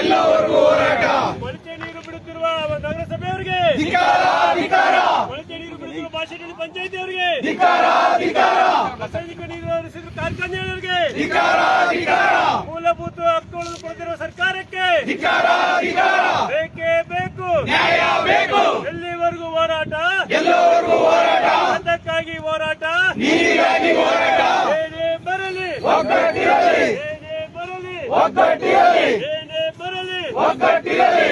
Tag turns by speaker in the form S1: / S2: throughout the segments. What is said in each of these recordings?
S1: ಎಲ್ಲವರೆಗೂ ಹೋರಾಟ.
S2: ಕೊಳಚೆ ನೀರು ಬಿಡುತ್ತಿರುವ ನಗರಸಭೆಯವರಿಗೆ.
S1: ಧಿಕಾರ ಧಿಕಾರ.
S2: ಕೊಳಚೆ ನೀರು ಬಿಡುತ್ತಿರುವ ಭಾಷೆಯಲ್ಲಿ ಪಂಚಾಯತಿ ಅವರಿಗೆ
S1: ಧಿಕಾರ ಧಿಕಾರ.
S2: ರಾಸಾಯನಿಕ ನೀರು ಹರಿಸಿದ ಕಾರ್ಖಾನೆಯವರಿಗೆ.
S1: ಧಿಕಾರ ಧಿಕಾರ.
S2: ಮೂಲಭೂತ ಹಕ್ಕುಗಳನ್ನು ಕೊಡುತ್ತಿರುವ ಸರ್ಕಾರಕ್ಕೆ.
S1: ಧಿಕಾರ ಧಿಕಾರ.
S2: ಬೇಕೇ ಬೇಕು.
S1: ನ್ಯಾಯ ಬೇಕು.
S2: ಎಲ್ಲಿವರೆಗೂ ಹೋರಾಟ?
S1: ಎಲ್ಲವರೆಗೂ ಹೋರಾಟ.
S2: ಅದಕ್ಕಾಗಿ ಹೋರಾಟ.
S1: ನೀರಿಗಾಗಿ ಹೋರಾಟ.
S2: ಏನೇ ಬರಲಿ.
S1: ಒಗ್ಗಟ್ಟಿರಲಿ.
S2: ಏನೇ ಬರಲಿ.
S1: ಒಗ್ಗಟ್ಟಿರಲಿ.
S2: ಬರಲಿ
S1: ಒಗ್ಗಟ್ಟಿರಲಿ.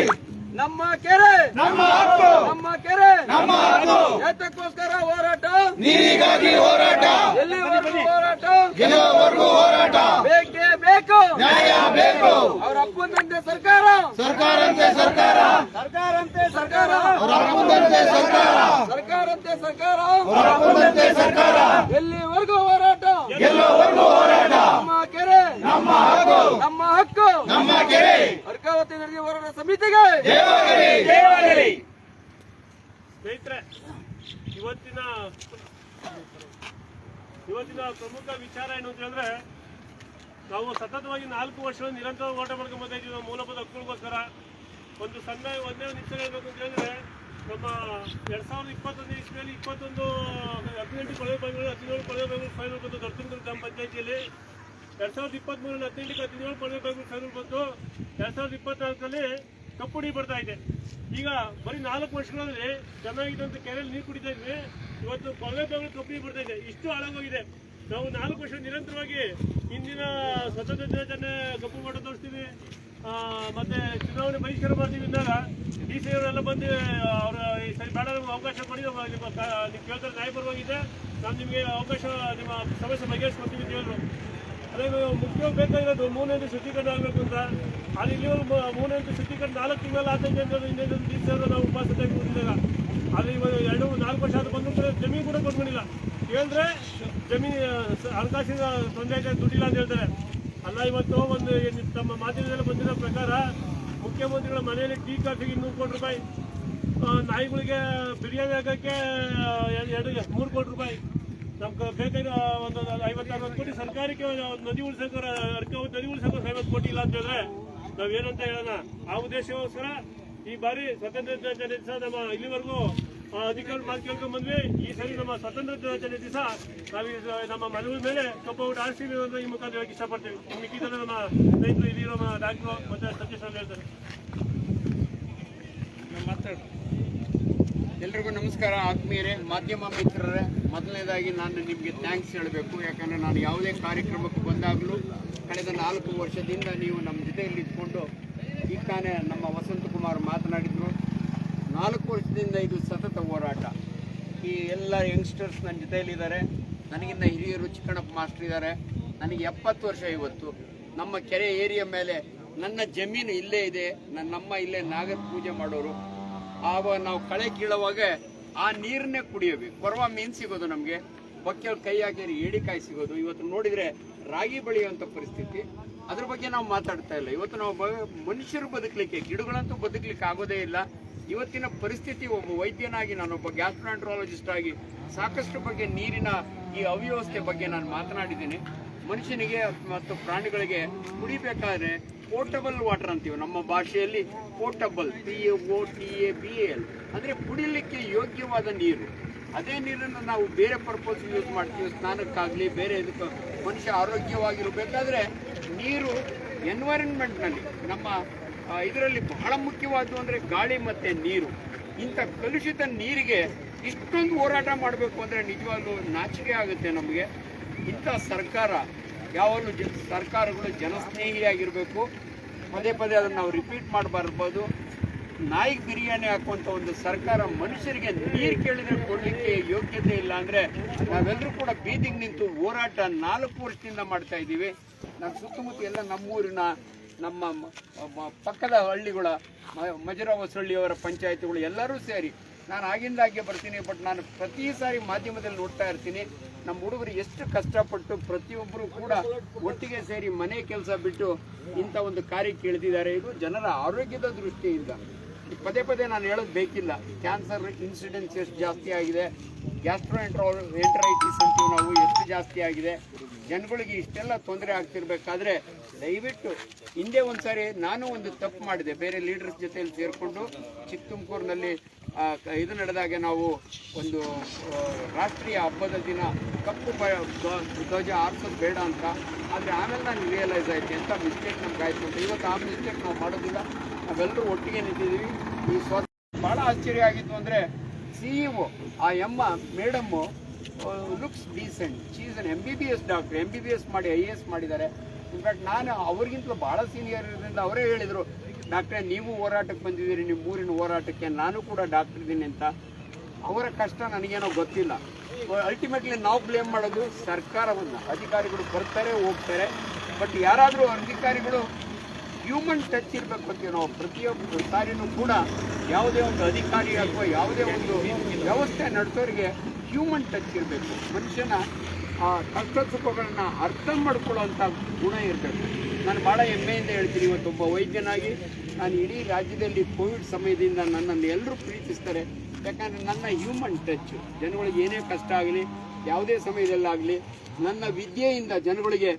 S3: ನಮ್ಮ ಕೆರೆ.
S1: ನಮ್ಮ ಹಕ್ಕು.
S3: ನಮ್ಮ ಕೆರೆ.
S1: ನಮ್ಮ ಹಕ್ಕು.
S3: ಏತಕ್ಕೋಸ್ಕರ ಹೋರಾಟ.
S1: ನೀರಿಗಾಗಿ ಹೋರಾಟ
S3: ಎಲ್ಲಿವರೆಗೂ ಹೋರಾಟ
S1: ಗೆಲ್ಲುವವರೆಗೂ ಹೋರಾಟ
S3: ಬೇಕೇ ಬೇಕು
S1: ನ್ಯಾಯ ಬೇಕು
S3: ಅವ್ರ ಅಪ್ಪಂದಂತೆ ಸರ್ಕಾರ
S1: ಸರ್ಕಾರಂತೆ ಸರ್ಕಾರ
S3: ಸರ್ಕಾರಂತೆ ಸರ್ಕಾರ
S1: ಅವರ ಅಪ್ಪಂದಂತೆ ಸರ್ಕಾರ
S3: ಸರ್ಕಾರಂತೆ ಸರ್ಕಾರ
S1: ಅವರ ಅಪ್ಪಂದಂತೆ ಸರ್ಕಾರ
S3: ಎಲ್ಲಿವರೆಗೂ ಹೋರಾಟ
S1: ಗೆಲ್ಲುವವರೆಗೂ ಹೋರಾಟ
S3: ನಮ್ಮ ಕೆರೆ
S1: ನಮ್ಮ ಹಕ್ಕು
S3: ನಮ್ಮ ಹಕ್ಕು
S1: ನಮ್ಮ ಕೆರೆ
S3: ಅರ್ಕಾವತಿ ನದಿ ಹೋರಾಟ ಸಮಿತಿಗೆ
S1: ದೇವಾಗಲಿ ದೇವಾಗಲಿ
S2: ಸ್ನೇಹಿತರೆ ಇವತ್ತಿನ ಇವತ್ತಿನ ಪ್ರಮುಖ ವಿಚಾರ ಏನು ಅಂತ ಹೇಳಿದ್ರೆ ನಾವು ಸತತವಾಗಿ ನಾಲ್ಕು ವರ್ಷಗಳ ನಿರಂತರ ಹೋರಾಟ ಮಾಡ್ಕೊಂಡು ಬರ್ತಾ ನಮ್ಮ ಮೂಲಭೂತ ಹಕ್ಕುಗಳಿಗೋಸ್ಕರ. ಒಂದು ಸಣ್ಣ, ಒಂದೇ ಒಂದು ನಿಮಿಷ ಹೇಳ್ಬೇಕು ಅಂತ ಹೇಳಿದ್ರೆ, ನಮ್ಮ ಎರಡ್ ಸಾವಿರದ ಇಪ್ಪತ್ತೊಂದು ಇಸ್ವಿಯಲ್ಲಿ ಇಪ್ಪತ್ತೊಂದು ಹದಿನೆಂಟು ಕೊಳವೆ ಬಾವಿಗಳು, ಹದಿನೇಳು ಕೊಳವೆ ಬಾವಿಗಳು ಫೈನಲ್ ಬಂತು ದೊಡ್ಡ ಗ್ರಾಮ ಪಂಚಾಯತಿಯಲ್ಲಿ. ಎರಡ್ ಸಾವಿರದ ಇಪ್ಪತ್ತ್ಮೂರಲ್ಲಿ ಹದಿನೆಂಟಕ್ಕೆ ಹದಿನೇಳು ಕೊಳವೆ ಬಾವಿಗಳು ಫೈನಲ್ ಬಂತು ಎರಡ್ ಸಾವಿರದ ಇಪ್ಪತ್ನಾಲ್ಕರಲ್ಲಿ ಕಪ್ಪುಡಿ ಬರ್ತಾ ಇದೆ. ಈಗ ಬರೀ ನಾಲ್ಕು ವರ್ಷಗಳಲ್ಲಿ ಚೆನ್ನಾಗಿದ್ದಂಥ ಕೆರೆಯಲ್ಲಿ ನೀರು ಕುಡಿತಾ ಇದ್ವಿ. ಇವತ್ತು ಕೊಳವೆ ಬಾವಿಗಳು ಕಪ್ಪುಡಿ ಬರ್ತಾ ಇದೆ. ಇಷ್ಟು ಹಾಳಾಗೋಗಿದೆ. ನಾವು ನಾಲ್ಕು ವರ್ಷ ನಿರಂತರವಾಗಿ ಇಂದಿನ ಸ್ವತಂತ್ರ ದಿನಾಚರಣೆ ಕಪ್ಪು ತೋರಿಸ್ತೀವಿ. ಮತ್ತೆ ಚುನಾವಣೆ ಬಹಿಷ್ಕಾರ ಮಾಡ್ತೀವಿ ಅಂದಾಗ ಡಿ ಸಿ ಅವರೆಲ್ಲ ಬಂದು ಅವರ ಸರಿ ಬೇಡ ಅವಕಾಶ ಕೊಡಿ, ನಮ್ಮ ನೀವು ಕೇಳ್ತಾರೆ ನ್ಯಾಯಪರವಾಗಿದೆ. ನಾವು ನಿಮಗೆ ಅವಕಾಶ, ನಿಮ್ಮ ಸಮಸ್ಯೆ ಬಗೆಹರಿಸ್ಕೊಡ್ತೀವಿ ಅಂತ ಹೇಳಿದ್ರು. ಅದೇ ಮುಖ್ಯವಾಗಿ ಬೇಕಾಗಿರೋದು ಮೂರನೇದು ಶುದ್ಧೀಕರಣ ಆಗಬೇಕು ಅಂತ. ಅಲ್ಲಿ ಇಲ್ಲಿವರೆಗೂ ಮೂರನೇದು ಶುದ್ಧೀಕರಣ ನಾಲ್ಕು ತಿಂಗಳಲ್ಲಿ ಆತೈತೆ ಅಂತ ಇನ್ನೊಂದು ದಿವಸ ನಾವು ಉಪವಾಸ ಕೂತಿದ್ದಾಗ ಅಲ್ಲಿ ಇವಾಗ ಎರಡು, ನಾಲ್ಕು ವರ್ಷ ಅದು ಬಂದು ಜಮೀನು ಕೂಡ ಕೊಟ್ಕೊಂಡಿಲ್ಲ ಹೇಳಿದ್ರೆ ಜಮೀನು ಹಣಕಾಸಿನ ತೊಂದರೆ ಇದೆ, ದುಡ್ಡಿಲ್ಲ ಅಂತ ಹೇಳ್ತಾರೆ. ಅಲ್ಲ, ಇವತ್ತು ಒಂದು ತಮ್ಮ ಮಾಧ್ಯಮದಲ್ಲಿ ಬಂದಿರೋ ಪ್ರಕಾರ ಮುಖ್ಯಮಂತ್ರಿಗಳ ಮನೆಯಲ್ಲಿ ಟೀ, ಕಾಫಿಗೆ ಇನ್ನೂರು ಕೋಟಿ ರೂಪಾಯಿ ನಾಯಿಗಳಿಗೆ ಬಿರಿಯಾನಿ ಹಾಕೋಕ್ಕೆ ಎರಡು, ಮೂರು ಕೋಟಿ ರೂಪಾಯಿ. ನಮ್ಗೆ ಬೇಕಾಗಿರೋ ಒಂದು ಐವತ್ತು ಅರವತ್ತು ಕೋಟಿ ಸರ್ಕಾರಕ್ಕೆ ನದಿ ಉಳಿಸೋಕೆ ಅರ್ಕಾವತಿ ನದಿ ಉಳಿಸೋಕೆ ಐವತ್ತು ಕೋಟಿ ಇಲ್ಲ ಅಂತ ಹೇಳಿದ್ರೆ ನಾವೇನಂತ ಹೇಳೋಣ? ಆ ಉದ್ದೇಶಕ್ಕೋಸ್ಕರ ಈ ಬಾರಿ ಸ್ವತಂತ್ರ ದಿನಾಚರಣೆ ದಿವಸ ನಮ್ಮ ಇಲ್ಲಿವರೆಗೂ ಅಧಿಕಾರ ಮಾತು ಬಂದ್ವಿ. ಈ ಸರಿ ನಮ್ಮ ಸ್ವಾತಂತ್ರ್ಯ ದಿನಾಚರಣೆ ದಿವಸ ನಾವು ನಮ್ಮ ಮನವಿ ಮೇಲೆ ಕಪ್ಪ ಊಟ ಆಡ್ತೀವಿ ಅಂತ ಈ ಮುಖಾಂತರ ಹೇಳಕ್ಕೆ ಇಷ್ಟಪಡ್ತೀವಿ. ಮಿಕ್ಕಿದ್ದೆಲ್ಲ ನಮ್ಮ ರೈತರು ಇಲ್ಲಿರೋ ಡಾಕ್ಟ್ರು ಮತ್ತೆ ಸತೀಶ್ ಹೇಳ್ತಾರೆ. ಹೇಳ್ತಾರೆ
S4: ಎಲ್ರಿಗೂ ನಮಸ್ಕಾರ. ಆತ್ಮೀಯರೇ, ಮಾಧ್ಯಮ ಮಿತ್ರರೇ, ಮೊದಲನೇದಾಗಿ ನಾನು ನಿಮಗೆ ಥ್ಯಾಂಕ್ಸ್ ಹೇಳಬೇಕು. ಯಾಕಂದರೆ ನಾನು ಯಾವುದೇ ಕಾರ್ಯಕ್ರಮಕ್ಕೆ ಬಂದಾಗಲೂ ಕಳೆದ ನಾಲ್ಕು ವರ್ಷದಿಂದ ನೀವು ನಮ್ಮ ಜೊತೆಯಲ್ಲಿ ಇದ್ಕೊಂಡು ಈಗ ತಾನೇ ನಮ್ಮ ವಸಂತಕುಮಾರ್ ಮಾತನಾಡಿದರು. ನಾಲ್ಕು ವರ್ಷದಿಂದ ಇದು ಸತತ ಹೋರಾಟ. ಈ ಎಲ್ಲ ಯಂಗ್ಸ್ಟರ್ಸ್ ನನ್ನ ಜೊತೆಯಲ್ಲಿದ್ದಾರೆ. ನನಗಿಂತ ಹಿರಿಯರು ಚಿಕ್ಕಣಪ್ಪ ಮಾಸ್ಟರ್ ಇದ್ದಾರೆ. ನನಗೆ ಎಪ್ಪತ್ತು ವರ್ಷ ಇವತ್ತು. ನಮ್ಮ ಕೆರೆ ಏರಿಯಾ ಮೇಲೆ ನನ್ನ ಜಮೀನು ಇಲ್ಲೇ ಇದೆ. ನನ್ನಮ್ಮ ಇಲ್ಲೇ ನಾಗರ ಪೂಜೆ ಮಾಡೋರು. ಆವಾಗ ನಾವು ಕಳೆ ಕೀಳುವಾಗ ಆ ನೀರನ್ನೇ ಕುಡಿಯಬೇಕು. ಕೊರವ ಮೀನು ಸಿಗೋದು ನಮಗೆ. ಬಕ್ಕೆಲ್ ಕೈ ಹಾಕಿದ್ರೆ ಏಡಿಕಾಯಿ ಸಿಗೋದು. ಇವತ್ತು ನೋಡಿದರೆ ರಾಗಿ ಬೆಳೆಯುವಂಥ ಪರಿಸ್ಥಿತಿ. ಅದ್ರ ಬಗ್ಗೆ ನಾವು ಮಾತಾಡ್ತಾ ಇಲ್ಲ. ಇವತ್ತು ನಾವು ಮನುಷ್ಯರು ಬದುಕಲಿಕ್ಕೆ, ಗಿಡಗಳಂತೂ ಬದುಕಲಿಕ್ಕೆ ಆಗೋದೇ ಇಲ್ಲ. ಇವತ್ತಿನ ಪರಿಸ್ಥಿತಿ ಒಬ್ಬ ವೈದ್ಯನಾಗಿ ನಾನೊಬ್ಬ ಗ್ಯಾಸ್ಟ್ರಾಂಟ್ರಾಲಜಿಸ್ಟ್ ಆಗಿ ಸಾಕಷ್ಟು ಬಗ್ಗೆ ನೀರಿನ ಈ ಅವ್ಯವಸ್ಥೆ ಬಗ್ಗೆ ನಾನು ಮಾತನಾಡಿದ್ದೀನಿ. ಮನುಷ್ಯನಿಗೆ ಮತ್ತು ಪ್ರಾಣಿಗಳಿಗೆ ಕುಡಿಬೇಕಾದ್ರೆ ಪೋರ್ಟಬಲ್ ವಾಟರ್ ಅಂತೀವಿ. ನಮ್ಮ ಭಾಷೆಯಲ್ಲಿ portable P A O T A B L ಅಂದರೆ ಕುಡಿಲಿಕ್ಕೆ ಯೋಗ್ಯವಾದ ನೀರು. ಅದೇ ನೀರನ್ನು ನಾವು ಬೇರೆ ಪರ್ಪಸ್ ಯೂಸ್ ಮಾಡ್ತೀವಿ. ಸ್ನಾನಕ್ಕಾಗಲಿ, ಬೇರೆ ಇದಕ್ಕೆ ಮನುಷ್ಯ ಆರೋಗ್ಯವಾಗಿರಬೇಕಾದ್ರೆ ನೀರು ಎನ್ವೈರನ್ಮೆಂಟ್ನಲ್ಲಿ ನಮ್ಮ ಇದರಲ್ಲಿ ಬಹಳ ಮುಖ್ಯವಾದ್ದು ಅಂದರೆ ಗಾಳಿ ಮತ್ತು ನೀರು. ಇಂಥ ಕಲುಷಿತ ನೀರಿಗೆ ಇಷ್ಟೊಂದು ಹೋರಾಟ ಮಾಡಬೇಕು ಅಂದರೆ ನಿಜವಾಗ್ಲೂ ನಾಚಿಕೆ ಆಗುತ್ತೆ ನಮಗೆ. ಇಂಥ ಸರ್ಕಾರ ಯಾವಾಗಲೂ ಜ ಸರ್ಕಾರಗಳು ಜನಸ್ನೇಹಿಯಾಗಿರಬೇಕು, ಪದೇ ಪದೇ ಅದನ್ನು ನಾವು ರಿಪೀಟ್ ಮಾಡಬಾರ್ಬೋದು. ನಾಯಿಗೆ ಬಿರಿಯಾನಿ ಹಾಕುವಂಥ ಒಂದು ಸರ್ಕಾರ ಮನುಷ್ಯರಿಗೆ ನೀರು ಕೇಳಿದ್ರೆ ಕೊಡಲಿಕ್ಕೆ ಯೋಗ್ಯತೆ ಇಲ್ಲ ಅಂದರೆ ನಾವೆಲ್ಲರೂ ಕೂಡ ಬೀದಿಗೆ ನಿಂತು ಹೋರಾಟ ನಾಲ್ಕು ವರ್ಷದಿಂದ ಮಾಡ್ತಾ ಇದ್ದೀವಿ. ನಮ್ಮ ಸುತ್ತಮುತ್ತ ಎಲ್ಲ ನಮ್ಮೂರಿನ, ನಮ್ಮ ಪಕ್ಕದ ಹಳ್ಳಿಗಳ, ಮ- ಹೊಸಳ್ಳಿ ಹೊಸಳ್ಳಿಯವರ ಪಂಚಾಯತಿಗಳು ಎಲ್ಲರೂ ಸೇರಿ. ನಾನು ಆಗಿಂದಾಗೆ ಬರ್ತೀನಿ, ಬಟ್ ನಾನು ಪ್ರತಿ ಸಾರಿ ಮಾಧ್ಯಮದಲ್ಲಿ ನೋಡ್ತಾ ಇರ್ತೀನಿ. ನಮ್ಮ ಹುಡುಗರು ಎಷ್ಟು ಕಷ್ಟಪಟ್ಟು ಪ್ರತಿಯೊಬ್ಬರು ಕೂಡ ಒಟ್ಟಿಗೆ ಸೇರಿ ಮನೆ ಕೆಲಸ ಬಿಟ್ಟು ಇಂಥ ಒಂದು ಕಾರ್ಯಕ್ಕೆ ಇಳಿದಿದ್ದಾರೆ ಇದು ಜನರ ಆರೋಗ್ಯದ ದೃಷ್ಟಿಯಿಂದ. ಪದೇ ಪದೇ ನಾನು ಹೇಳೋದು ಬೇಕಿಲ್ಲ. ಕ್ಯಾನ್ಸರ್ ಇನ್ಸಿಡೆನ್ಸ್ ಎಷ್ಟು ಜಾಸ್ತಿ ಆಗಿದೆ. ಗ್ಯಾಸ್ಟ್ರೋ ಎಂಟ್ರೈಟಿಸ್ ಅಂತೀವಿ ನಾವು, ಎಷ್ಟು ಜಾಸ್ತಿ ಆಗಿದೆ. ಜನಗಳಿಗೆ ಇಷ್ಟೆಲ್ಲ ತೊಂದರೆ ಆಗ್ತಿರ್ಬೇಕಾದ್ರೆ ದಯವಿಟ್ಟು ಹಿಂದೆ ಒಂದ್ಸಾರಿ ನಾನು ಒಂದು ತಪ್ಪು ಮಾಡಿದೆ. ಬೇರೆ ಲೀಡರ್ಸ್ ಜೊತೆಯಲ್ಲಿ ಸೇರಿಕೊಂಡು ಚಿಕ್ಕ ತುಮಕೂರಿನಲ್ಲಿ ಇದು ನಡೆದಾಗ ನಾವು ಒಂದು ರಾಷ್ಟ್ರೀಯ ಹಬ್ಬದ ದಿನ ಕಪ್ಪು ಧ್ವಜ ಆರಿಸೋದು ಬೇಡ ಅಂತ. ಆದರೆ ಆಮೇಲೆ ನಾನು ರಿಯಲೈಸ್ ಆಯಿತು ಎಂಥ ಮಿಸ್ಟೇಕ್ ನಮ್ಗೆ ಆಯಿತು ಅಂತ. ಇವತ್ತು ಆ ಮಿಸ್ಟೇಕ್ ನಾವು ಮಾಡೋದಿಲ್ಲ. ನಾವೆಲ್ಲರೂ ಒಟ್ಟಿಗೆ ನಿಂತಿದ್ದೀವಿ. ಈ ಸ್ವ ಭಾಳ ಆಶ್ಚರ್ಯ ಆಗಿತ್ತು ಅಂದರೆ ಸಿ ಇ ಒ ಆ ಎಮ್ಮ ಮೇಡಮ್ಮು ಲುಕ್ಸ್ ಡೀಸೆಂಟ್ ಚೀಸ್ ಅನ್ M B B S doctor M B B S ಮಾಡಿ ಐ ಎ ಎಸ್ ಮಾಡಿದ್ದಾರೆ. ಇನ್ಫ್ಯಾಕ್ಟ್ ನಾನು ಅವ್ರಿಗಿಂತಲೂ ಭಾಳ ಸೀನಿಯರ್ ಇರೋದ್ರಿಂದ ಅವರೇ ಹೇಳಿದರು ಡಾಕ್ಟ್ರೇ, ನೀವು ಹೋರಾಟಕ್ಕೆ ಬಂದಿದ್ದೀರಿ, ನಿಮ್ಮ ಊರಿನ ಹೋರಾಟಕ್ಕೆ ನಾನು ಕೂಡ ಡಾಕ್ಟರ್ ಇದ್ದೀನಿ ಅಂತ. ಅವರ ಕಷ್ಟ ನನಗೇನೋ ಗೊತ್ತಿಲ್ಲ. ಅಲ್ಟಿಮೇಟ್ಲಿ ನಾವು ಬ್ಲೇಮ್ ಮಾಡೋದು ಸರ್ಕಾರವನ್ನು. ಅಧಿಕಾರಿಗಳು ಬರ್ತಾರೆ, ಹೋಗ್ತಾರೆ. ಬಟ್ ಯಾರಾದರೂ ಅಧಿಕಾರಿಗಳು ಹ್ಯೂಮನ್ ಟಚ್ ಇರಬೇಕು ಅಂತೀವಿ ನಾವು ಪ್ರತಿಯೊಬ್ಬ ಸಾರಿನೂ ಕೂಡ ಯಾವುದೇ ಒಂದು ಅಧಿಕಾರಿ ಅಥವಾ ಯಾವುದೇ ಒಂದು ವ್ಯವಸ್ಥೆ ನಡೆಸೋರಿಗೆ ಹ್ಯೂಮನ್ ಟಚ್ ಇರಬೇಕು. ಮನುಷ್ಯನ ಆ ಕಷ್ಟ ಸುಖಗಳನ್ನ ಅರ್ಥ ಮಾಡ್ಕೊಳ್ಳೋವಂಥ ಗುಣ ಇರಬೇಕು ನಾನು ಭಾಳ ಹೆಮ್ಮೆಯಿಂದ ಹೇಳ್ತೀನಿ ಇವತ್ತೊಬ್ಬ ವೈದ್ಯನಾಗಿ. ನಾನು ಇಡೀ ರಾಜ್ಯದಲ್ಲಿ ಕೋವಿಡ್ ಸಮಯದಿಂದ ನನ್ನನ್ನು ಎಲ್ಲರೂ ಪ್ರೀತಿಸ್ತಾರೆ. ಯಾಕಂದರೆ ನನ್ನ ಹ್ಯೂಮನ್ ಟಚ್ ಜನಗಳಿಗೆ ಏನೇ ಕಷ್ಟ ಆಗಲಿ, ಯಾವುದೇ ಸಮಯದಲ್ಲಾಗಲಿ, ನನ್ನ ವಿದ್ಯೆಯಿಂದ ಜನಗಳಿಗೆ